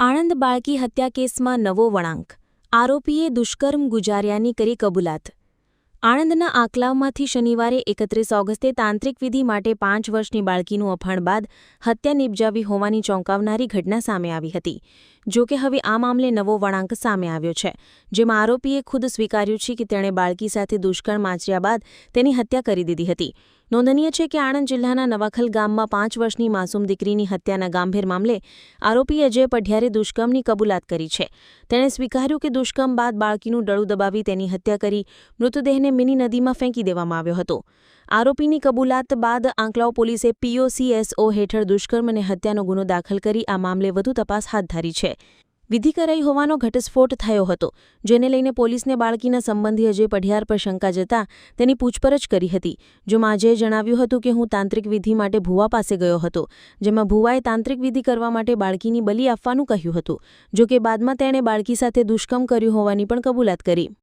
આણંદ બાળકી હત્યા કેસમાં નવો વળાંક. આરોપીએ દુષ્કર્મ ગુજાર્યાની કરી કબૂલાત. આણંદના આંકલાવમાંથી શનિવારે એકત્રીસ ઓગસ્ટે તાંત્રિક વિધિ માટે પાંચ વર્ષની બાળકીનું અપહરણ બાદ હત્યા નિપજાવી હોવાની ચોંકાવનારી ઘટના સામે આવી હતી. જો કે હવે આ મામલે નવો વળાંક સામે આવ્યો છે, જેમાં આરોપીએ ખુદ સ્વીકાર્યું છે કે તેણે બાળકી સાથે દુષ્કર્મ આચર્યા બાદ તેની હત્યા કરી દીધી હતી. નોંધનીય છે કે આણંદ જિલ્લાના નવાખલ ગામમાં પાંચ વર્ષની માસૂમ દીકરીની હત્યાના ગાંભીર મામલે આરોપી અજય પઢિયારે દુષ્કર્મની કબૂલાત કરી છે. તેણે સ્વીકાર્યું કે દુષ્કર્મ બાદ બાળકીનું ડળું દબાવી તેની હત્યા કરી મૃતદેહને મિની નદીમાં ફેંકી દેવામાં આવ્યો હતો. આરોપીની કબૂલાત બાદ આંકલાવ પોલીસે પીઓસીએસઓ હેઠળ દુષ્કર્મ અને હત્યાનો ગુનો દાખલ કરી આ મામલે વધુ તપાસ હાથ ધરી છે. વિધિ કરાઈ હોવાનો ઘટસ્ફોટ થયો હતો, જેને લઈને પોલીસને બાળકીના સંબંધી અજય પઢિયાર પર શંકા જતા તેની પૂછપરછ કરી હતી જેમાં અજયે જણાવ્યું હતું કે હું તાંત્રિક વિધિ માટે ભુવા પાસે ગયો હતો, જેમાં ભુવાએ તાંત્રિક વિધિ કરવા માટે બાળકીની બલી આપવાનું કહ્યું હતું, જો કે બાદમાં તેણે બાળકી સાથે દુષ્કર્મ કર્યું હોવાની પણ કબૂલાત કરી.